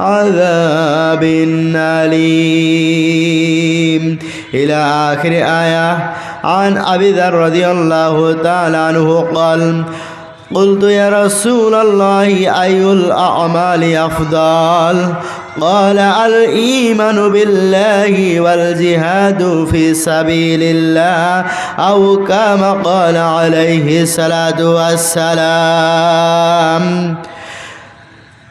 عذاب أليم إلى آخر آية عن أبي ذر رضي الله تعالى عنه قال قلت يا رسول الله أي الأعمال أفضل قال الإيمان بالله والجهاد في سبيل الله أو كما قال عليه الصلاة والسلام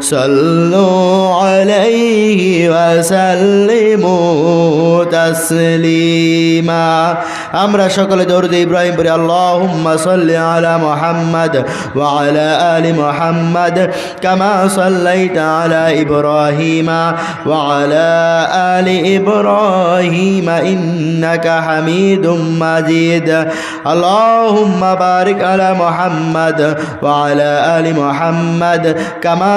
صلوا عليه وسلموا تسليما আমরা সকলে দরুদ ইব্রাহিম পড়ি আল্লাহুম্মা সাল্লি আলা মুহাম্মদ ওয়া আলা আলি মুহাম্মদ কামা সাল্লাইতা আলা ইব্রাহিমা ওয়া আলা আলি ইব্রাহিমা ইন্নাকা হামিদুম মাজিদ আল্লাহুম্মা বারিক আলা মুহাম্মদ ওয়া আলা আলি মুহাম্মদ কামা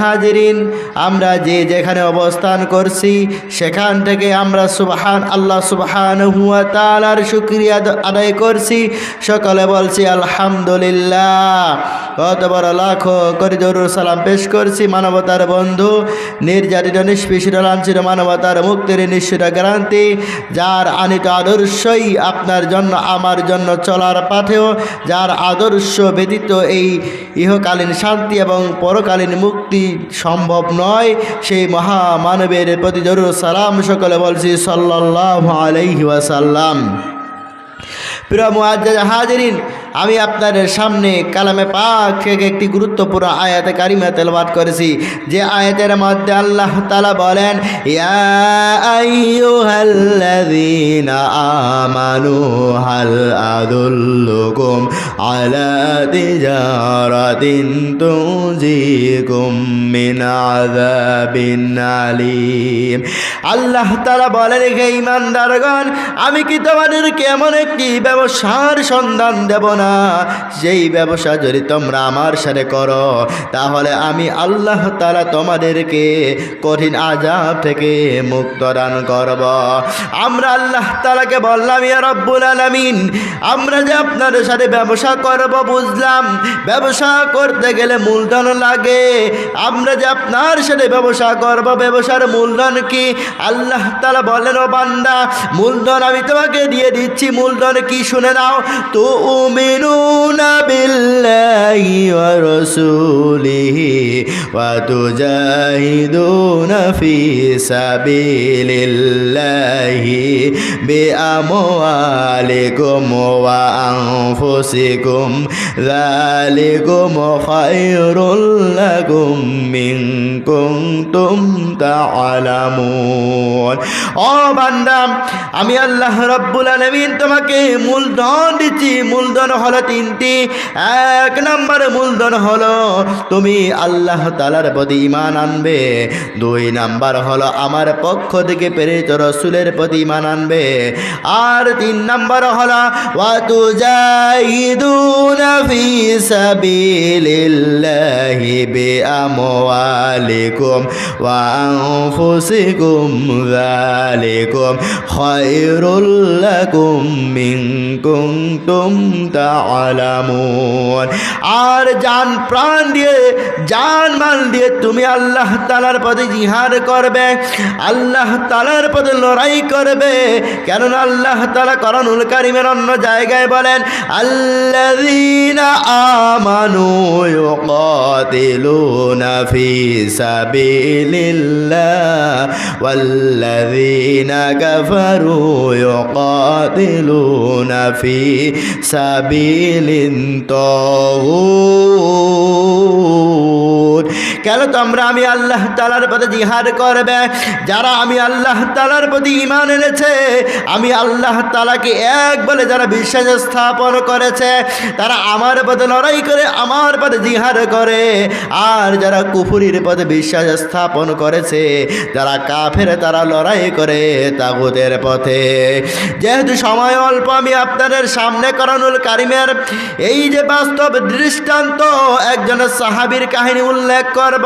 হাজিরিন, আমরা যে যেখানে অবস্থান করছি, সেখান থেকে আমরা সুবাহান, আল্লাহ সুবহানাহু ওয়া তাআলার শুকরিয়া আদায় করছি। সকলে বলছি, আলহামদুলিল্লাহ। কত বড় লাখো করে জরুর সালাম পেশ করছি, মানবতার বন্ধু, নির্যাতিত, নিষ্পেষিত, লাঞ্ছিত, মানবতার মুক্তির নিশ্চিত গ্রান্তি, যার আনিত আদর্শই আপনার জন্য, আমার জন্য চলার পাথেও, যার আদর্শ ব্যতীত এই ইহকালীন শান্তি এবং পরকালীন মুক্তি সম্ভব নয়। সেই মহামানবের প্রতি জরুর সালাম সকলে বলছি সাল্লাহ আলাইহি ওয়াসাল্লাম। প্রিয় মুআজ্জাজ হাজিরিন আমি আপনাদের সামনে কালামে পাক থেকে একটি গুরুত্বপূর্ণ আয়াতে কারিমা তেলবাদ করেছি। যে আয়াতের মধ্যে আল্লাহ তালা বলেন আল্লাহ তাআলা বলেন, হে ঈমানদারগণ আমি কি তোমাদেরকে এমন একটি ব্যবসার সন্ধান দেব না, যেই ব্যবসা যদি তোমরা আমার সাথে করো, তাহলে আমি আল্লাহ তালা তোমাদেরকে কঠিন আজাব থেকে মুক্ত দান করব। আমরা আল্লাহ তালাকে বললাম, ইয়া রব্বুল আলামিন, আমরা যে আপনাদের সাথে ব্যবসা করব বুঝলাম, ব্যবসা করতে গেলে মূলধন লাগে। আমরা যে আপনার সাথে ব্যবসা করব, ব্যবসার মূলধন কি? আল্লাহ তালা বলেন ও বান্দা, মূলধন আমি তোমাকে দিয়ে দিচ্ছি, মূলধন কি শুনে নাও। তো উমিনুনা ওয়া রাসূলিহি ওয়া তুজাহিদুনা ফি সাবিলিল্লাহি বিআমওয়ালিকুম ওয়া আনফুসিকুম যালিকুম খায়রুল লাকুম মিন কুনতুম তা'লামুন ও বান্দা, আমি আল্লাহ রব্বুল আলামিন তোমাকে মূলধন দিচ্ছি, মূলধন হলো তিনটি। এক নম্বর মূলধন হলো, তুমি আল্লাহ তালার প্রতি ইমান আনবে। দুই নাম্বার হলো, আমার পক্ষ থেকে প্রেরিত রসুলের প্রতি ইমান আনবে। আর তিন নাম্বার হলো ওয়াতু জাইদুনা ফি সাবিলিল্লাহি বিআমওয়ালিকুম ওয়া আনফুসিকুম যালিকুম খায়রুল লাকুম মিন কুনতুম তা আলামুন। আর জান প্রাণ দিয়ে, জান মাল দিয়ে তুমি আল্লাহ তালার পদে জিহাদ করবে, আল্লাহ তালার পদে লড়াই করবে। কেননা আল্লাহ তালা করণুল কারিমের অন্য জায়গায় বলেন আল্লাদিনা আমানু ইউকাতিলুনা ফি সাবিলিল্লাহ, ওয়াল্লাযীনা কাফারু ইউকাতিলুনা তাগুত কেন তোমরা আমি আল্লাহ তালার পথে জিহাদ করবে? যারা আমি আল্লাহ তালার প্রতি ইমান এনেছে, আমি আল্লাহ তালাকে এক বলে যারা বিশ্বাস স্থাপন করেছে, তারা আমার পথে লড়াই করে আমার পথে জিহাদ করে। আর যারা কুফুরির পথে বিশ্বাস স্থাপন করেছে, যারা কাফের তারা লড়াই করে তাগুতের পথে। যেহেতু সময় অল্প, আমি আপনাদের সামনে করানুল কারিমের এই যে বাস্তব দৃষ্টান্ত একজনের সাহাবীর কাহিনী উল্লেখ করব।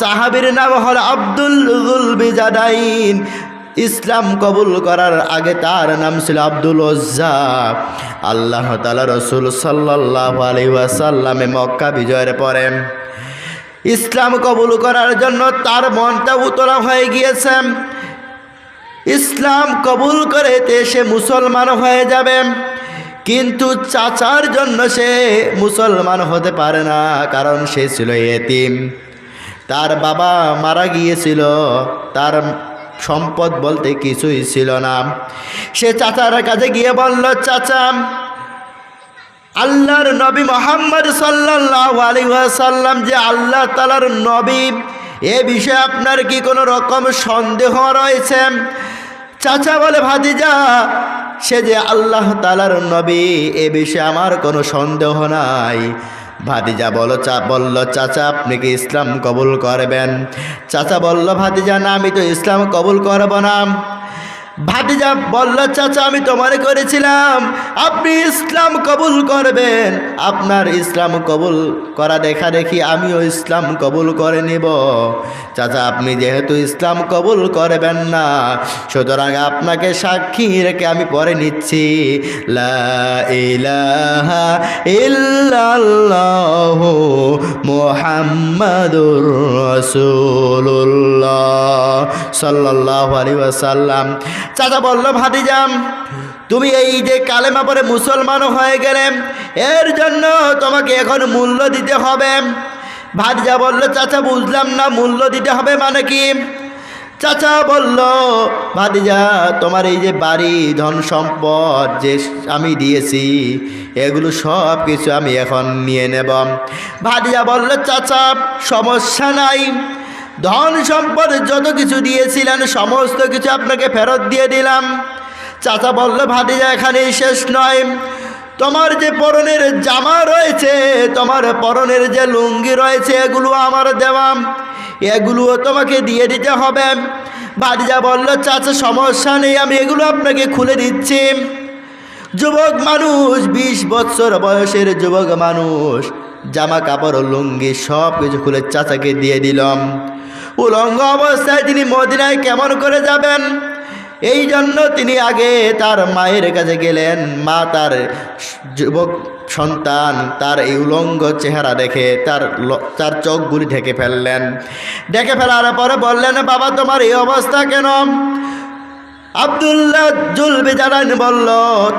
সাহাবীর নাম হল আব্দুল বিজাদাইন ইসলাম কবুল করার আগে তার নাম ছিল আব্দুল ওজ্জা আল্লাহ তালা রসুল সাল্লাহ আলী ওয়াসাল্লামে মক্কা বিজয়ের পরে ইসলাম কবুল করার জন্য তার মনটা উতলা হয়ে গিয়েছে। ইসলাম কবুল করে সে মুসলমান হয়ে যাবে। কিন্তু চাচার জন্য সে মুসলমান হতে পারে না, কারণ সে ছিল এতিম। তার বাবা মারা গিয়েছিল, তার সম্পদ বলতে কিছুই ছিল না। সে চাচার কাছে গিয়ে বলল, চাচা, আল্লাহর নবী মোহাম্মদ সাল্লাহ সাল্লাম যে আল্লাহ তালার নবী, এ বিষয়ে আপনার কি কোনো রকম সন্দেহ রয়েছে? চাচা বলে, ভাতিজা, সে যে আল্লাহ তালার নবী, এ বিষয়ে আমার কোনো সন্দেহ নাই। ভাতিজা বলো, চা বলল, চাচা, আপনি কি ইসলাম কবুল করবেন? চাচা বলল, ভাতিজা, না, আমি তো ইসলাম কবুল করব না। ভাতিজা বলল, চাচা, আমি তোমার করেছিলাম। আপনি ইসলাম কবুল করবেন। আপনার ইসলাম কবুল করা দেখা দেখি আমিও ইসলাম কবুল করে নিব। চাচা, আপনি যেহেতু ইসলাম কবুল করবেন না, সুতরাং আপনাকে সাক্ষী রেখে আমি পরে নিচ্ছি। মুহাম্মাদুর রাসূলুল্লাহ সাল্লাল্লাহু আলাইহি ওয়াসাল্লাম। চাচা বলল ভাতিজাম তুমি এই যে কালেমা পরে মুসলমান হয়ে গেলে, এর জন্য তোমাকে এখন মূল্য দিতে হবে। ভাতিজা বলল, চাচা, বুঝলাম না, মূল্য দিতে হবে মানে কি? চাচা বলল, ভাতিজা, তোমার এই যে বাড়ি, ধন সম্পদ যে আমি দিয়েছি, এগুলো সব কিছু আমি এখন নিয়ে নেব। ভাতিজা বলল, চাচা, সমস্যা নাই। ধন সম্পদ যত কিছু দিয়েছিলেন, সমস্ত কিছু আপনাকে ফেরত দিয়ে দিলাম। চাচা বলল, ভাতিজা, এখানেই শেষ নয়। তোমার যে পরনের জামা রয়েছে, তোমার পরনের যে লুঙ্গি রয়েছে, এগুলো আমার দেওয়া। এগুলোও তোমাকে দিয়ে দিতে হবে। ভাতিজা বলল, চাচা, সমস্যা নেই, আমি এগুলো আপনাকে খুলে দিচ্ছি। যুবক মানুষ, বিশ বছর বয়সের যুবক মানুষ, জামা কাপড়, লুঙ্গি সব কিছু খুলে চাচাকে দিয়ে দিলাম। উলঙ্গ অবস্থায় তিনি মদিনায় কেমন করে যাবেন? এই জন্য তিনি আগে তার মায়ের কাছে গেলেন। মা তার যুবক সন্তান, তার এই উলঙ্গ চেহারা দেখে তার তার চোখগুলি ঢেকে ফেললেন। ঢেকে ফেলার পরে বললেন, বাবা, তোমার এই অবস্থা কেন? আবদুল্লাহ জুল বেজারান বলল,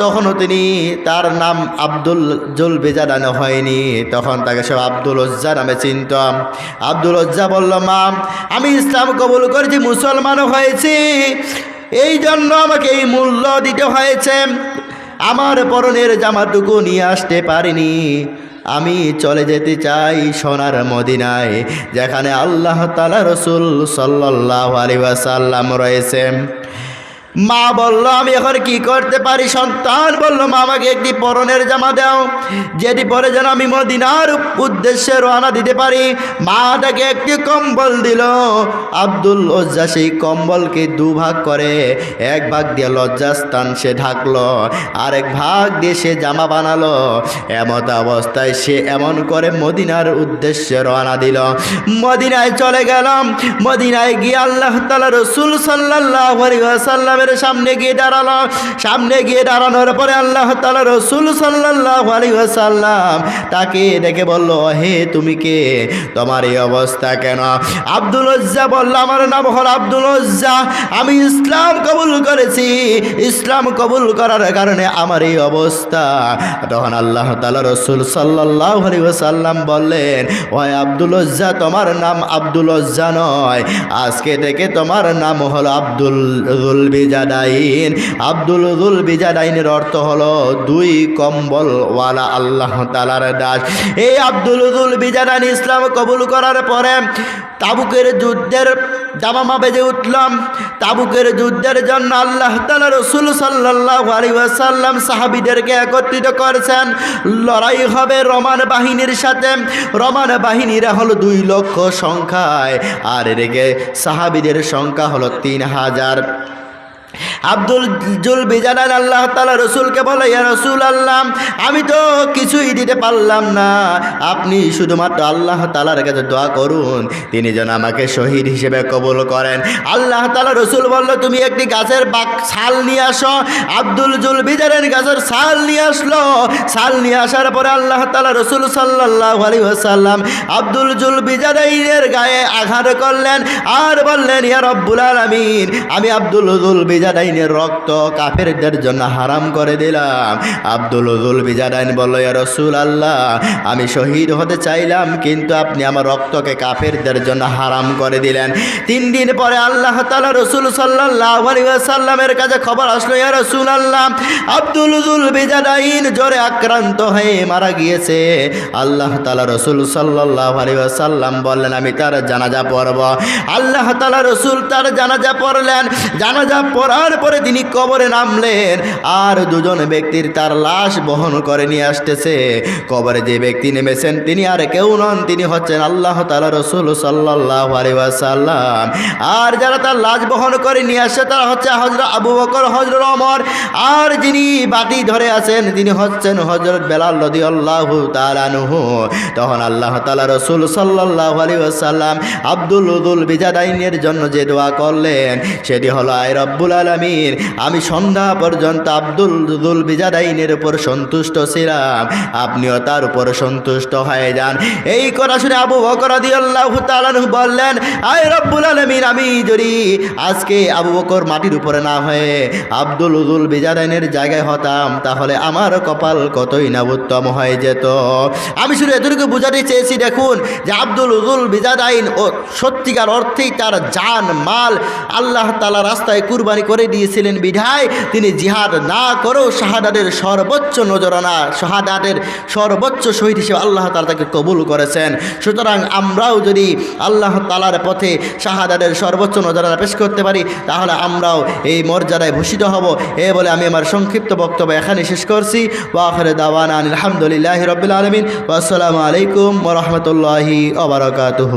তখনও তিনি তার নাম আব্দুল জুল বেজারান হয়নি। তখন তাকে সব আব্দুল ওজ্জা নামে চিনত। আব্দুল ওজ্জা বলল, মা, আমি ইসলাম কবুল করেছি মুসলমানও হয়েছি। এই জন্য আমাকে এই মূল্য দিতে হয়েছে। আমার পরনের জামাটুকু নিয়ে আসতে পারিনি। আমি চলে যেতে চাই সোনার মদিনায়, যেখানে আল্লাহ তালা রসুল সাল্লাহ আলী ওয়াসাল্লাম রয়েছে। মা বলল, আমি এখন কি করতে পারি সন্তান? বলল, মা, আমাকে একটি পরনের জামা দাও। যেটি পরে যেন আমি মদিনার উদ্দেশ্যে রওনা দিতে পারি। মা তাকে একটি কম্বল দিল। আব্দুল লজ্জা সেই কম্বলকে দুভাগ করে, এক ভাগ দিয়ে লজ্জাস্থান সে ঢাকলো, আরেক ভাগ দিয়ে সে জামা বানালো। এমত অবস্থায় সে এমন করে মদিনার উদ্দেশ্যে রওনা দিল। মদিনায় চলে গেলাম। মদিনায় গিয়ে আল্লাহ তালা রসুল সাল্লাহ সাল্লামের সামনে গিয়ে দাঁড়াল। সামনে গিয়ে দাঁড়ানোর পরে আল্লাহ তালা রসুল সাল্লাহ সাল্লাম তাকে ডেকে বলল, হে তুমি কে? তোমার এই অবস্থা কেন? আব্দুল উজ্জা বলল, আমার নাম হল আব্দুল উজ্জা। আমি ইসলাম কবুল করেছি। ইসলাম কবুল করার কারণে আমার এই অবস্থা। তখন আল্লাহ তালা রসুল সাল্লাহ সাল্লাম বললেন ওই আব্দুল উজ্জা, তোমার নাম আব্দুল উজ্জা নয়। আজকে থেকে তোমার নাম হলো আব্দুল বিজাদাইন। আব্দুল জুল বিজাদাইনের অর্থ হলো দুই কম্বলওয়ালা আল্লাহ তালার দাস। এই আব্দুল জুল বিজাদাইন ইসলাম কবুল করার পরে তাবুকের যুদ্ধের জামামা বেজে উঠলাম। তাবুকের যুদ্ধের জন্য আল্লাহ তালা রসুল সাল্লাহ আলী ওয়াসাল্লাম সাহাবিদেরকে একত্রিত করেছেন। লড়াই হবে রমান বাহিনীর সাথে। রমান বাহিনীরা হলো দুই লক্ষ সংখ্যায়। আর এদিকে সাহাবিদের সংখ্যা হলো তিন হাজার। আব্দুল জুল বিজানান আল্লাহ তালা রসুলকে বলে, ইয়া রসুল আল্লাহ আমি তো কিছুই দিতে পারলাম না। আপনি শুধুমাত্র আল্লাহ তালার কাছে দোয়া করুন। তিনি যেন আমাকে শহীদ হিসেবে কবুল করেন। আল্লাহ তালা রসুল বলল, তুমি একটি গাছের বাক, ছাল নিয়ে আসো। আব্দুল জুল বিজানের গাছের ছাল নিয়ে আসলো। ছাল নিয়ে আসার পরে আল্লাহ তালা রসুল সাল্লাহ আলী আসাল্লাম আব্দুল জুল বিজানের গায়ে আঘাত করলেন। আর বললেন, ইয়া রব্বুল আলমিন, আমি আব্দুল জুল বিজাদাইনের রক্ত কাফেরদের জন্য হারাম করে দিলাম। আব্দুল উজুল বিজাদাইন বলল রসুল আল্লাহ আমি শহীদ হতে চাইলাম, কিন্তু আপনি আমার রক্তকে কাফেরদের জন্য হারাম করে দিলেন। তিন দিন পরে আল্লাহ তালা রসুল সাল্লাহ সাল্লামের কাছে খবর আসলো, ইয়া রসুল আল্লাহ আব্দুল উজুল বিজাদাইন জ্বরে আক্রান্ত হয়ে মারা গিয়েছে। আল্লাহ তালা রসুল সাল্লাহ সাল্লাম বললেন, আমি তার জানাজা পড়ব। আল্লাহ তালা রসুল তার জানাজা পড়লেন। জানাজা পড়ার পরে তিনি কবরে নামলেন। আর দুজন ব্যক্তির তার লাশ বহন করে নিয়ে আসতেছে। কবরে যে ব্যক্তি নেমেছেন, তিনি আর কেউ নন, তিনি হচ্ছেন আল্লাহ তালা রসুল সাল্লাহ সাল্লাম আর যারা তার লাশ বহন করে নিয়ে আসছে তারা হচ্ছে হজরত আবু বকর হজরত অমর আর যিনি বাতি ধরে আছেন, তিনি হচ্ছেন হজরত বেলাল রদি আল্লাহ তালানুহু তখন আল্লাহ তালা রসুল সাল্লাহ আলী আসাল্লাম আব্দুল উদুল বিজাদাইনের জন্য যে দোয়া করলেন, সেটি হলো, আয় রব্বুল আলমিন। আমি সন্ধ্যা পর্যন্ত আব্দুল উদুল বিজাদাইনের উপর সন্তুষ্ট ছিলাম। আপনিও তার উপর সন্তুষ্ট হয়ে যান। এই কথা শুনে আবু বকর আল্লাহ তালানহু বললেন, আয় রব্বুল আলমিন, আমি যদি আজকে আবু বকর মাটির উপরে না হয়ে আব্দুল উদুল বিজাদাইনের জায়গায় হতাম, তাহলে আমার কপাল কতই না উত্তম হয়ে যেত? আমি শুধু এতটুকু বোঝাতে চেয়েছি, দেখুন, যে আব্দুল উজুল বিজাদাইন ও সত্যিকার অর্থেই তার জান, মাল আল্লাহ তালা রাস্তায় কুরবানি করে দিয়েছিলেন বিধায়, তিনি জিহাদ না করেও শাহাদাতের সর্বোচ্চ নজরানা, শাহাদাতের সর্বোচ্চ শহীদ হিসেবে আল্লাহ তালা তাকে কবুল করেছেন। সুতরাং আমরাও যদি আল্লাহ তালার পথে শাহাদাতের সর্বোচ্চ নজরানা পেশ করতে পারি, তাহলে আমরাও এই মর্যাদায় ভূষিত হব। এ বলে আমি আমার সংক্ষিপ্ত বক্তব্য এখানে শেষ করছি। ওয়াখরে দাওয়ান আলহামদুলিল্লাহ রবিল আলমিন। আসসালামু আলাইকুম ওরহমতুল্লাহি ওবরাকাতুহু